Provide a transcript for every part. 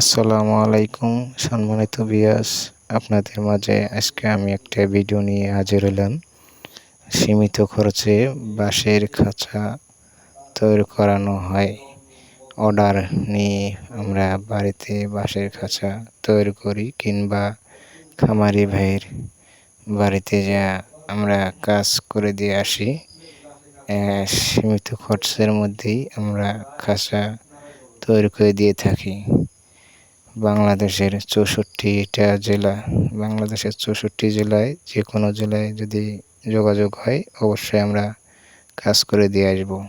আসসালামু আলাইকুম, সম্মানিত বিয়াস আপনাদের মাঝে আজকে আমি একটা ভিডিও নিয়ে হাজির হলাম। সীমিত খরচে বাঁশের খাঁচা তৈরি করানো হয়। অর্ডার নিয়ে আমরা বাড়িতে বাঁশের খাঁচা তৈরি করি কিংবা খামারি ভাইয়ের বাড়িতে যা আমরা কাজ করে দিয়ে আসি। সীমিত খরচের মধ্যেই আমরা খাঁচা তৈরি করে দিয়ে থাকি। বাংলাদেশের চৌষট্টিটা জেলা, বাংলাদেশের চৌষট্টি জেলায় যে কোনো জেলায় যদি যোগাযোগ হয়, অবশ্যই আমরা কাজ করে দিয়ে আসব।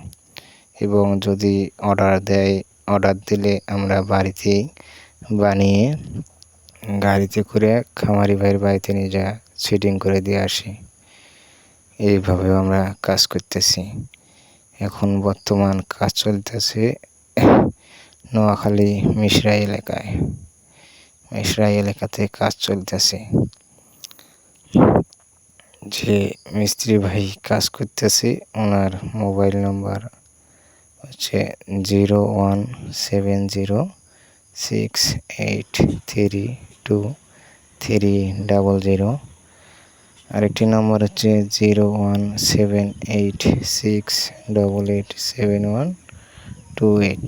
এবং যদি অর্ডার দেয়, অর্ডার দিলে আমরা বাড়িতেই বানিয়ে গাড়িতে করে খামারি ভাইয়ের বাড়িতে নিয়ে যা সেটিং করে দিয়ে আসি। এইভাবেও আমরা কাজ করতেছি। এখন বর্তমান কাজ চলতেছে নোয়াখালী মিশরা এলাকায়। মিশরা এলাকাতে কাজ চলতেছে। যে মিস্ত্রি ভাই কাজ করতেছে, ওনার মোবাইল নাম্বার হচ্ছে zero one seven zero six eight three two three double zero. আরেকটি নম্বর হচ্ছে zero one seven eight six double eight seven one two eight.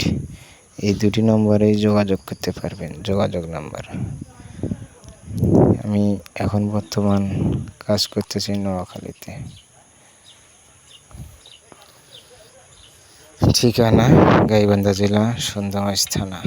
এই দুটি নম্বরেই যোগাযোগ করতে পারবেন, যোগাযোগ নাম্বার। আমি এখন বর্তমান কাজ করতেছি নোয়াখালীতে। ঠিকানা গাইবান্ধা জেলা সুন্দরগঞ্জ থানা।